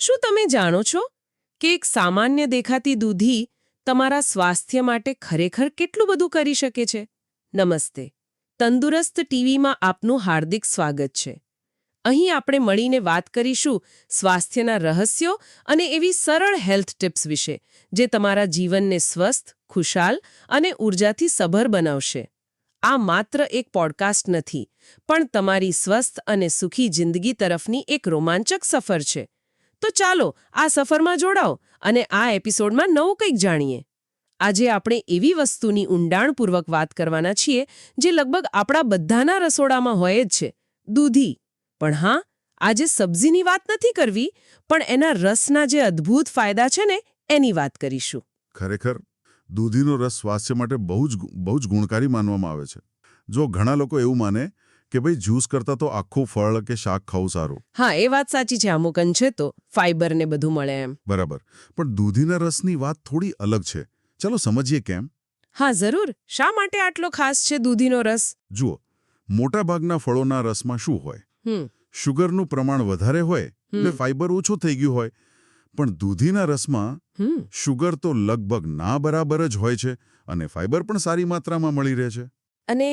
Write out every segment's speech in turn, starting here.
શું તમે જાણો છો કે એક સામાન્ય દેખાતી દૂધી તમારા સ્વાસ્થ્ય માટે ખરેખર કેટલું બધું કરી શકે છે? નમસ્તે. તંદુરસ્ત ટીવીમાં આપનું હાર્દિક સ્વાગત છે. અહીં આપણે મળીને વાત કરીશું સ્વાસ્થ્યના રહસ્યો અને એવી સરળ હેલ્થ ટિપ્સ વિશે, જે તમારા જીવનને સ્વસ્થ, ખુશાલ અને ઉર્જાથી સભર બનાવશે. આ માત્ર એક પોડકાસ્ટ નથી, પણ તમારી સ્વસ્થ અને સુખી જિંદગી તરફની એક રોમાંચક સફર છે. તો ચાલો આ સફરમાં જોડાઓ અને આ એપિસોડમાં નવું કંઈક જાણીએ. આજે આપણે એવી વસ્તુની ઊંડાણપૂર્વક વાત કરવાના છીએ જે લગભગ આપણા બધાના રસોડામાં હોય જ છે, દૂધી. પણ હા, આજે સબ્જીની વાત નથી કરવી, પણ એના રસના જે અદ્ભુત ફાયદા છે ને, એની વાત કરીશું. ખરેખર, દૂધીનો રસ સ્વાસ્થ્ય માટે બહુ જ બહુ જ ગુણકારી માનવામાં આવે છે. જો ઘણા લોકો એવું માને કે ભાઈ જ્યુસ કરતા તો આખું ફળ કે શાક ખાવું સારું. હા એ વાત સાચી છે અમુક અંશે તો ફાઈબર ને બધું મળે એમ. બરાબર. પણ દૂધીના રસની વાત થોડી અલગ છે. ચલો સમજીએ કેમ? હા જરૂર. શા માટે આટલો ખાસ છે દૂધીનો રસ? જુઓ મોટાભાગના ફળોના રસમાં શું હોય? શુગરનું પ્રમાણ વધારે હોય. ને ફાઇબર ઓછું થઈ ગયું હોય. પણ દૂધીના રસમાં શુગર તો લગભગ ના બરાબર જ હોય છે અને ફાઇબર પણ સારી માત્રામાં મળી રહે છે. અને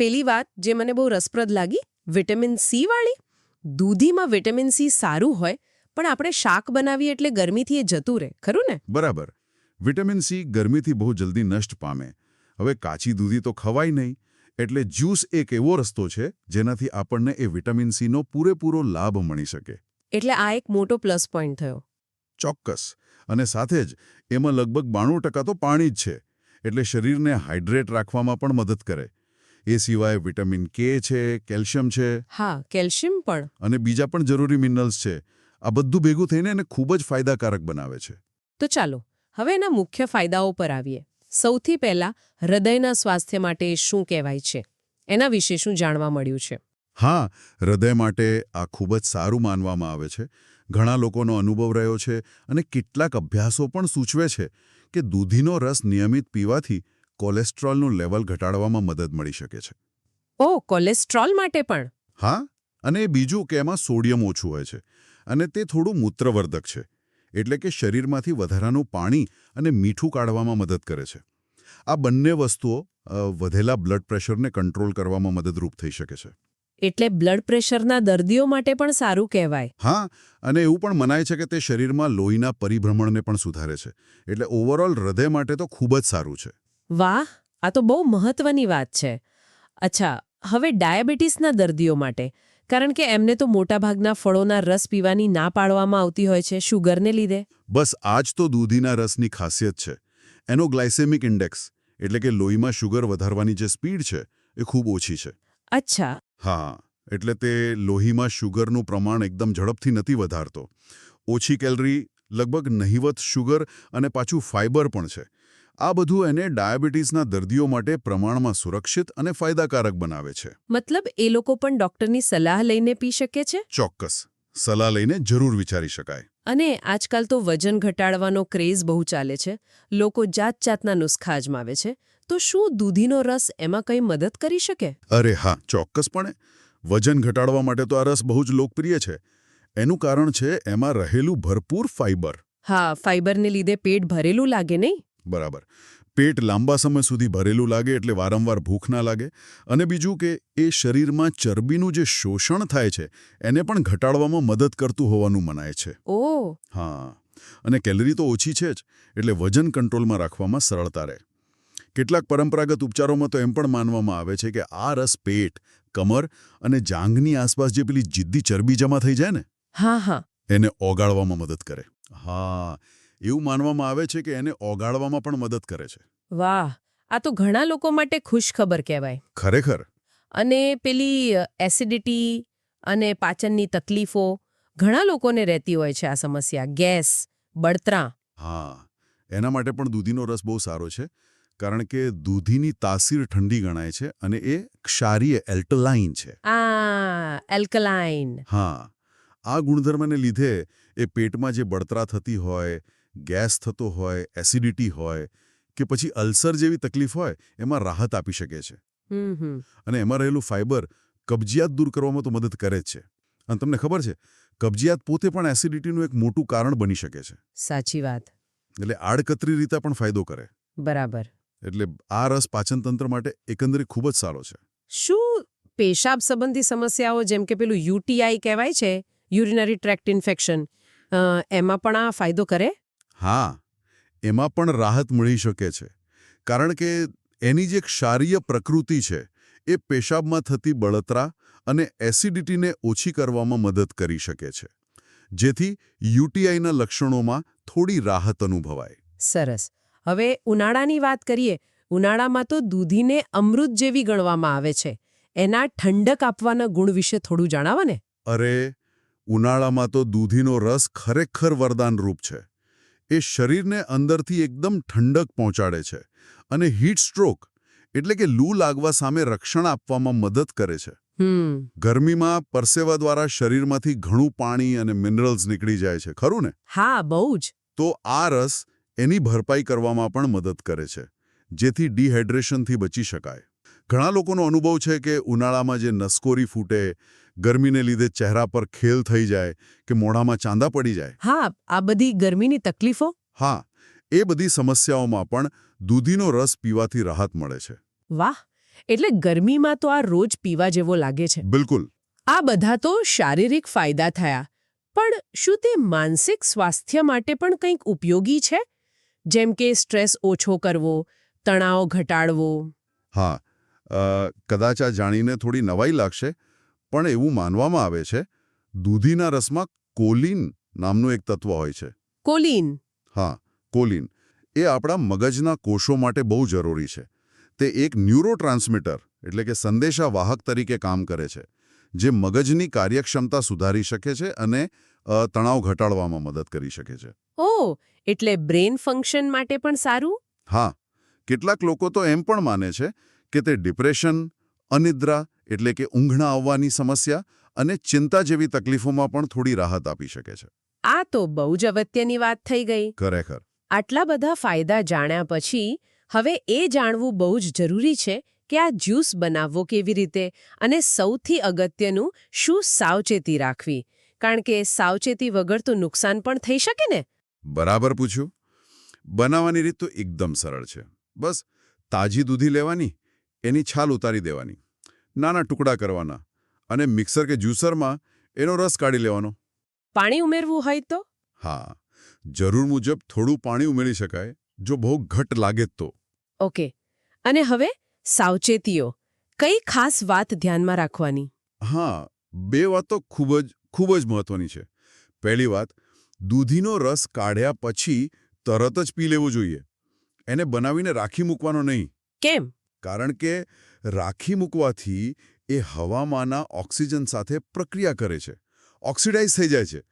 પેલી વાત જે મને બહુ રસપ્રદ લાગી વિટામિન સી વાળી? દૂધીમાં વિટામિન સી સારું હોય પણ આપણે શાક બનાવીએ એટલે ગરમીથી એ જતું રહે ખરું ને? બરાબર. વિટામિન સી ગરમીથી બહુ જલ્દી નષ્ટ પામે. હવે કાચી દૂધી તો ખવાય નહીં એટલે જ્યુસ એક એવો રસ્તો છે જેનાથી આપણને એ વિટામિન સીનો પૂરેપૂરો લાભ મળી શકે. એટલે આ એક મોટો પ્લસ પોઈન્ટ થયો. ચોક્કસ. અને સાથે જ એમાં લગભગ બાણું ટકા તો પાણી જ છે એટલે શરીરને હાઇડ્રેટ રાખવામાં પણ મદદ કરે. એ સિવાય વિટામિન કે છે કેલ્શિયમ છે. હા કેલ્શિયમ પણ. અને બીજા પણ જરૂરી મિનરલ્સ છે. આ બધું ભેગું થઈને એને ખૂબ જ ફાયદાકારક બનાવે છે. તો ચાલો હવે એના મુખ્ય ફાયદાઓ પર આવીએ. સૌથી પહેલા હૃદયના સ્વાસ્થ્ય માટે શું કહેવાય છે? એના વિશે શું જાણવા મળ્યું છે? હા હૃદય માટે આ ખૂબ જ સારું માનવામાં આવે છે. ઘણા લોકોનો અનુભવ રહ્યો છે અને કેટલાક અભ્યાસો પણ સૂચવે છે કે દૂધીનો રસ નિયમિત પીવાથી કોલેસ્ટ્રોલનું લેવલ ઘટાડવામાં મદદ મળી શકે છે. ઓ કોલેસ્ટ્રોલ માટે પણ? હા અને બીજું કે એમાં સોડિયમ ઓછું હોય છે અને તે થોડું મૂત્રવર્ધક છે એટલે કે શરીરમાંથી વધારાનું પાણી અને મીઠું કાઢવામાં મદદ કરે છે. આ બંને વસ્તુઓ વધેલા બ્લડ પ્રેશરને કંટ્રોલ કરવામાં મદદરૂપ થઈ શકે છે. એટલે બ્લડ પ્રેશરના દર્દીઓ માટે પણ સારું કહેવાય. હા અને એવું પણ મનાય છે કે તે શરીરમાં લોહીના પરિભ્રમણને પણ સુધારે છે એટલે ઓવરઓલ હૃદય માટે તો ખૂબ જ સારું છે. વાહ આ તો બહુ મહત્વની વાત છે. અચ્છા હવે ડાયાબિટીસના દર્દીઓ માટે કારણ કે એમને તો મોટાભાગના ફળોના રસ પીવાની ના પાડવામાં આવતી હોય છે શુગરને લીધે. બસ આ જ તો દૂધીના રસની ખાસિયત છે. એનો ગ્લાયસેમિક ઇન્ડેક્સ એટલે કે લોહીમાં શુગર વધારવાની જે સ્પીડ છે એ ખૂબ ઓછી છે. અચ્છા. હા એટલે તે લોહીમાં શુગરનું પ્રમાણ એકદમ ઝડપથી નથી વધારતો. ઓછી કેલરી લગભગ નહિવત શુગર અને પાછું ફાઇબર પણ છે. આ બધું એને ડાયાબિટીસના દર્દીઓ માટે પ્રમાણમાં સુરક્ષિત અને ફાયદાકારક બનાવે છે. મતલબ એ લોકો પણ ડોક્ટરની સલાહ લઈને પી શકે છે? ચોક્કસ. સલાહ લઈને જરૂર વિચારી શકાય. અને આજકાલ તો વજન ઘટાડવાનો ક્રેઝ બહુ ચાલે છે. લોકો જાત જાતના નુસ્ખા અજમાવે છે. તો શું દૂધીનો રસ એમાં કંઈ મદદ કરી શકે? અરે હા ચોક્કસપણે. વજન ઘટાડવા માટે તો આ રસ બહુ જ લોકપ્રિય છે. એનું કારણ છે એમાં રહેલું ભરપૂર ફાઇબર હા ફાઈબરને લીધે પેટ ભરેલું લાગે નહીં? બરાબર. પેટ લાંબા સમય સુધી ભરેલું લાગે એટલે વારંવાર ભૂખ ના લાગે. અને બીજું કે એ શરીરમાં ચરબીનું જે શોષણ થાય છે એને પણ ઘટાડવામાં મદદ કરતું હોવાનું મનાય છે. ઓ. હા. અને કેલરી તો ઓછી છે જ એટલે વજન કંટ્રોલમાં રાખવામાં સરળતા રહે. કેટલાક પરંપરાગત ઉપચારોમાં તો એમ પણ માનવામાં આવે છે કે આ રસ પેટ કમર અને જાંઘની આસપાસ જે પેલી જિદ્દી ચરબી જમા થઈ જાય ને હા હા. એને ઓગાળવામાં મદદ કરે. હા. એવું માનવામાં આવે છે કે એને ઓગાળવામાં પણ મદદ કરે છે. વાહ આ તો ઘણા લોકો માટે ખુશ ખબર કહેવાય. ખરેખર. અને પેલી એસિડિટી અને પાચનની તકલીફો ઘણા લોકોને રહેતી હોય છે આ સમસ્યા. ગેસ બળતરા. હા એના માટે પણ દૂધીનો રસ બહુ સારો છે કારણ કે દૂધીની તાસીર ઠંડી ગણાય છે અને એ ક્ષારીય એલ્ટલાઇન છે. આ એલ્કલાઇન. હા આ ગુણધર્મને લીધે એ પેટમાં જે બળતરા થતી હોય ગેસ થતો હોય એસિડિટી હોય કે પછી અલ્સર જેવી તકલીફ હોય એમાં રાહત આપી શકે છે. અને એમાં રહેલું ફાઇબર કબજિયાત દૂર કરવામાં તો મદદ કરે જ છે. અને તમને ખબર છે કબજિયાત પોતે પણ એસિડિટીનું એક મોટું કારણ બની શકે છે. સાચી વાત. એટલે આડકતરી રીતે પણ ફાયદો કરે. બરાબર. એટલે આ રસ પાચનતંત્ર માટે એકંદરે ખૂબ જ સારો છે. શું પેશાબ સંબંધી સમસ્યાઓ જેમ કે પેલું યુટીઆઈ કહેવાય છે યુરિનરી ટ્રેક્ટ ઇન્ફેક્શન એમાં પણ આ ફાયદો કરે? હા એમાં પણ રાહત મળી શકે છે. કારણ કે એની જે ક્ષારીય પ્રકૃતિ છે એ પેશાબમાં થતી બળતરા અને એસિડિટીને ઓછી કરવામાં મદદ કરી શકે છે. જેથી યુટીઆઈના લક્ષણોમાં થોડી રાહત અનુભવાય. સરસ. હવે ઉનાળાની વાત કરીએ ઉનાળામાં તો દૂધીને અમૃત જેવી ગણવામાં આવે છે. એના ઠંડક આપવાના ગુણ વિશે થોડું જણાવો ને. અરે ઉનાળામાં તો દૂધીનો રસ ખરેખર વરદાનરૂપ છે. એ શરીરને અંદરથી એકદમ ઠંડક પહોંચાડે છે અને હીટ સ્ટ્રોક એટલે કે લૂ લાગવા સામે રક્ષણ આપવામાં મદદ કરે છે. ગરમીમાં પરસેવા દ્વારા શરીરમાંથી ઘણું પાણી અને મિનરલ્સ નીકળી જાય છે ખરું ને? હા બહુ જ. તો આ રસ એની ભરપાઈ કરવામાં પણ મદદ કરે છે જેથી ડિહાઇડ્રેશનથી બચી શકાય. ઘણા લોકોનો અનુભવ છે કે ઉનાળામાં જે નસકોરી ફૂટે ગરમીને લીધે ચહેરા પર ખેલ થઈ જાય કે મોઢામાં ચાંદા પડી જાય. હા આ બધી ગરમીની તકલીફો? હા એ બધી સમસ્યાઓમાં પણ દૂધીનો રસ પીવાથી રાહત મળે છે. વાહ એટલે ગરમીમાં તો આ રોજ પીવા જેવો લાગે છે. બિલકુલ. આ બધા તો શારીરિક ફાયદા થયા. પણ શું તે માનસિક સ્વાસ્થ્ય માટે પણ કંઈક ઉપયોગી છે? જેમ કે સ્ટ્રેસ ઓછો કરવો તણાવ ઘટાડવો. હા કદાચ આ જાણીને થોડી નવાઈ લાગશે પણ એવું માનવામાં આવે છે દૂધીના રસમાં કોલિન નામનું એક તત્વ હોય છે. કોલીન. હા કોલિન. એ આપણા મગજના કોષો માટે બહુ જરૂરી છે. તે એક ન્યુરો એટલે કે સંદેશાવાહક તરીકે કામ કરે છે જે મગજની કાર્યક્ષમતા સુધારી શકે છે અને તણાવ ઘટાડવામાં મદદ કરી શકે છે. ઓ એટલે બ્રેન ફંક્શન માટે પણ સારું? હા. કેટલાક લોકો તો એમ પણ માને છે કે તે ડિપ્રેશન અનિદ્રા એટલે કે ઊંઘણા આવવાની સમસ્યા અને ચિંતા જેવી તકલીફોમાં પણ થોડી રાહત આપી શકે છે. આ તો બહુ જ અગત્યની વાત થઈ ગઈ. ખરેખર. આટલા બધા ફાયદા જાણ્યા પછી હવે એ જાણવું બહુ જ જરૂરી છે કે આ જ્યુસ બનાવવો કેવી રીતે અને સૌથી અગત્યનું શું સાવચેતી રાખવી. કારણ કે સાવચેતી વગર તો નુકસાન પણ થઈ શકે ને? બરાબર પૂછ્યું? બનાવવાની રીત તો એકદમ સરળ છે. બસ તાજી દૂધી લેવાની એની છાલ ઉતારી દેવાની. નાના ટુકડા કરવાના અને મિક્સર કે જ્યુસરમાં એનો રસ કાઢી લેવાનો. પાણી ઉમેરવું હોય તો? હા જરૂર મુજબ થોડું પાણી ઉમેરી શકાય જો બહુ ઘટ લાગે તો. ઓકે અને હવે સાવચેતીઓ. કઈ ખાસ વાત ધ્યાનમાં રાખવાની? હા બે વાતો ખૂબ જ ખૂબ જ મહત્વની છે. પહેલી વાત દૂધીનો રસ કાઢ્યા પછી તરત જ પી લેવો જોઈએ. એને બનાવીને રાખી મૂકવાનો નહીં. કેમ? કારણ કે રાખી મૂકવાથી એ હવામાંના ઓક્સિજન સાથે પ્રક્રિયા કરે છે ઓક્સિડાઇઝ થઈ જાય છે.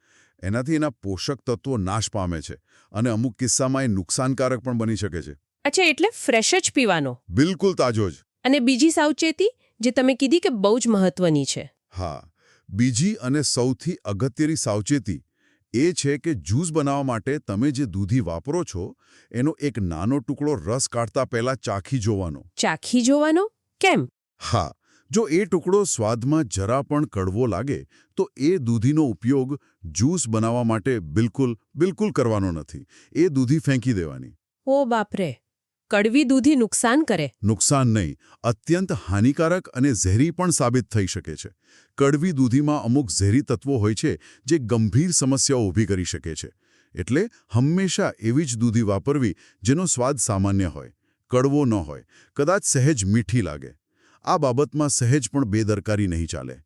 એનાથી એના પોષક તત્વો નાશ પામે છે અને અમુક કિસ્સામાં એ નુકસાનકારક પણ બની શકે છે. અચ્છા એટલે ફ્રેશ જ પીવાનો? બિલકુલ તાજો જ. અને બીજી સાવચેતી જે તમે કીધી કે બહુ જ મહત્વની છે. હા બીજી અને સૌથી અગત્યની સાવચેતી એ છે કે જ્યુસ બનાવવા માટે તમે જે દૂધી વાપરો છો એનો એક નાનો ટુકડો રસ કાઢતા પહેલા ચાખી જોવાનો. ચાખી જોવાનો? કેમ? હા જો એ ટુકડો સ્વાદમાં જરા પણ કડવો લાગે તો એ દૂધીનો ઉપયોગ જ્યુસ બનાવવા માટે બિલકુલ બિલકુલ કરવાનો નથી. એ દૂધી ફેંકી દેવાની. ઓ બાપરે! કડવી દૂધી નુકસાન કરે. નુકસાન નહીં. અત્યંત હાનિકારક અને ઝેરી પણ સાબિત થઈ શકે છે. કડવી દૂધીમાં અમુક ઝેરી તત્વો હોય છે જે ગંભીર સમસ્યાઓ ઊભી કરી શકે છે. એટલે હંમેશા એવી જ દૂધી વાપરવી જેનો સ્વાદ સામાન્ય હોય. કડવો ન હોય. કદાચ સહેજ મીઠી લાગે. આ બાબતમાં સહેજ પણ બેદરકારી નહીં ચાલે.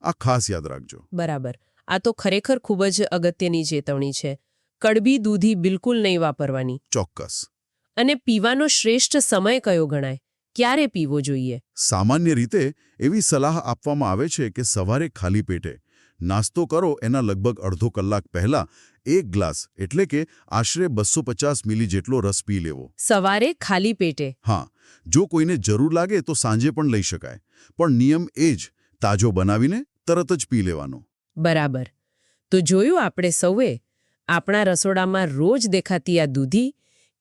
આ ખાસ યાદ રાખજો. બરાબર. આ તો ખરેખર ખૂબ જ અગત્યની ચેતવણી છે. કડબી દૂધી બિલકુલ નહીં વાપરવાની. ચોક્કસ. અને પીવાનો શ્રેષ્ઠ સમય કયો ગણાય? ક્યારે પીવો જોઈએ? સામાન્ય રીતે એવી સલાહ આપવામાં આવે છે કે સવારે ખાલી પેટે. નાસ્તો કરો એના લગભગ અડધો કલાક પહેલા એક ગ્લાસ એટલે કે આશરે બસો પચાસ મિલી જેટલો રસ પી લેવો. સવારે ખાલી પેટે. હા જો કોઈને જરૂર લાગે તો સાંજે પણ લઈ શકાય. પણ નિયમ એ જ તાજો બનાવીને તરત જ પી લેવાનો. બરાબર. તો જોયું આપણે સૌએ આપણા રસોડામાં રોજ દેખાતી આ દૂધી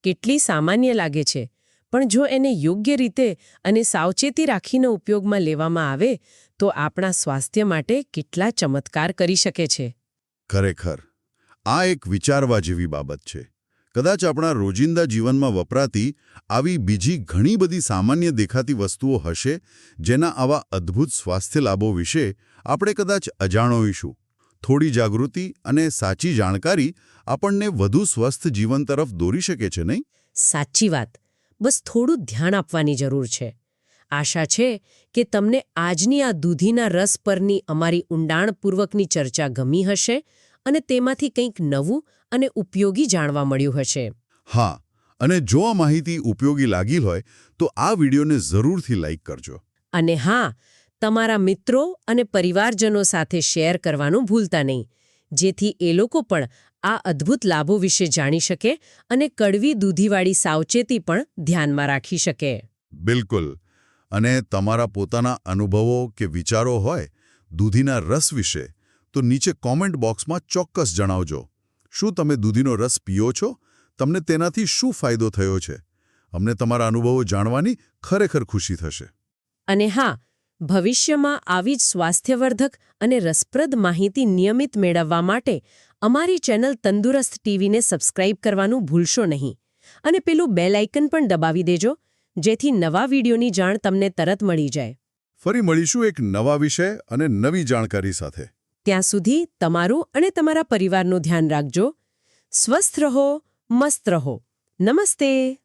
કેટલી સામાન્ય લાગે છે. પણ જો એને યોગ્ય રીતે અને સાવચેતી રાખીને ઉપયોગમાં લેવામાં આવે, તો આપણા સ્વાસ્થ્ય માટે કેટલા ચમત્કાર કરી શકે છે. ખરેખર. આ એક વિચારવા જેવી બાબત છે. કદાચ આપણા રોજિંદા જીવનમાં વપરાતી આવી બીજી ઘણી બધી સામાન્ય દેખાતી વસ્તુઓ હશે, જેના આવા અદ્ભુત સ્વાસ્થ્ય લાભો વિશે આપણે કદાચ અજાણો થોડી જાગૃતિ અને સાચી જાણકારી આપણને વધુ સ્વસ્થ જીવન તરફ દોરી શકે છે નહીં? સાચી વાત. બસ થોડું ધ્યાન આપવાની જરૂર છે. આશા છે કે તમને આજની આ દૂધીના રસ પરની અમારી ઊંડાણપૂર્વકની ચર્ચા ગમી હશે અને તેમાંથી કંઈક નવું અને ઉપયોગી જાણવા મળ્યું હશે. હા અને જો આ માહિતી ઉપયોગી લાગી હોય તો આ વિડીયોને જરૂરથી લાઇક કરજો. અને હા તમારા મિત્રો અને પરિવારજનો સાથે શેર કરવાનું ભૂલતા નહીં. જેથી એ લોકો પણ આ અદ્ભુત લાભો વિશે જાણી શકે અને કડવી દૂધીવાળી સાવચેતી પણ ધ્યાનમાં રાખી શકે. બિલકુલ. અને તમારા પોતાના અનુભવો કે વિચારો હોય દૂધીના રસ વિશે તો નીચે કોમેન્ટ બોક્સમાં ચોક્કસ જણાવજો. શું તમે દૂધીનો રસ પીઓ છો? તમને તેનાથી શું ફાયદો થયો છે? અમને તમારા અનુભવો જાણવાની ખરેખર ખુશી થશે. અને હા ભવિષ્યમાં આવી જ સ્વાસ્થ્યવર્ધક અને રસપ્રદ માહિતી નિયમિત મેળવવા માટે અમારી ચેનલ તંદુરસ્ત ટીવીને સબસ્ક્રાઇબ કરવાનું ભૂલશો નહીં. અને પેલું બેલ આઇકન પણ દબાવી દેજો જેથી નવા વિડીયોની જાણ તમને તરત મળી જાય. ફરી મળીશું એક નવા વિષય અને નવી જાણકારી સાથે. ત્યાં સુધી તમારું અને તમારા પરિવારનું ધ્યાન રાખજો. સ્વસ્થ રહો મસ્ત રહો. નમસ્તે.